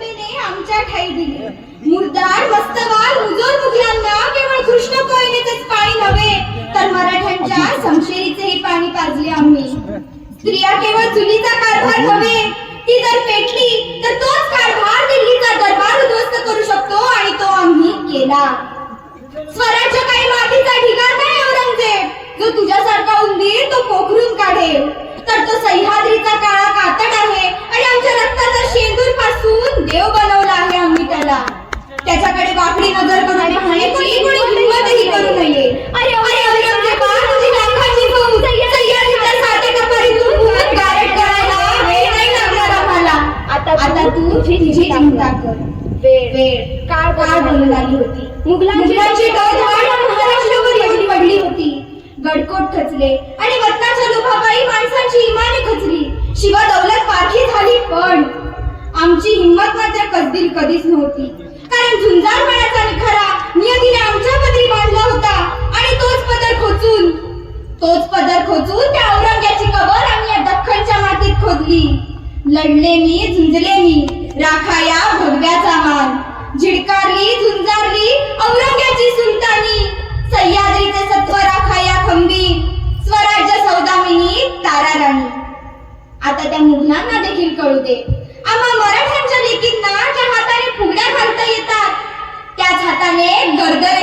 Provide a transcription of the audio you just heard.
जगदंबेने आमच्या ठाई दिली मुरदार मस्तवाल मुजोर मुघलांना केवळ कृष्ण कोयनेचेच पाणी नव्हे तर मराठ्यांच्या समशेरीचेही पाणी पाजले आम्ही. स्त्रिया केवळ चुलीचा कारभार नव्हे ती जर पेटली तर तोच कारभार दिल्लीचा दरबार उद्ध्वस्त करू शकतो आणि तो आम्ही केला. स्वराज्य काही मातीचा ढिगार त्याच्याकडे वाकडी नजर करून पाहण्याची कोणी हिंमतही करू नये. अरे अरे औरंगजेबा तुझी लाखाची फौज सह्याद्रीच्या साठेकपारीतून भूमीत गारट करायला वेळ नाही लागणार आम्हाला. आता आता तू तुझी तुझी चिंता चिंता कर. वेळ. वेळ. काळ काळ बोलून आली होती. मुघलांची मुघलांची टोळधाड महाराष्ट्रावर येऊन पडली होती. गडकोट खचले. आणि माणसांची इमाने खचली. शिवा दौलत पारखी झाली पण आमची हिंमत मात्र कसदिल कधीच नव्हती. त्या झुंजारपणाचा निखारा नियतीने आमच्या पदरी बांधला होता. आणि तोच पदर खोचून तोच पदर खोचून त्या औरंग्याची कबर आम्ही या दख्खनच्या मातीत खोदली. लढले मी झुंजले मी राखाया भगव्याचा मान. झिडकारली झुंजारली औरंग्याची सुलतानी. सह्याद्रीचे सत्व राखाया खंबी. स्वराज्य सौदामिनी तारा राणी आता त्या मुघलांना देखील कळू दे. आम्हा मराठ्यांच्या लेखी அவர்கள்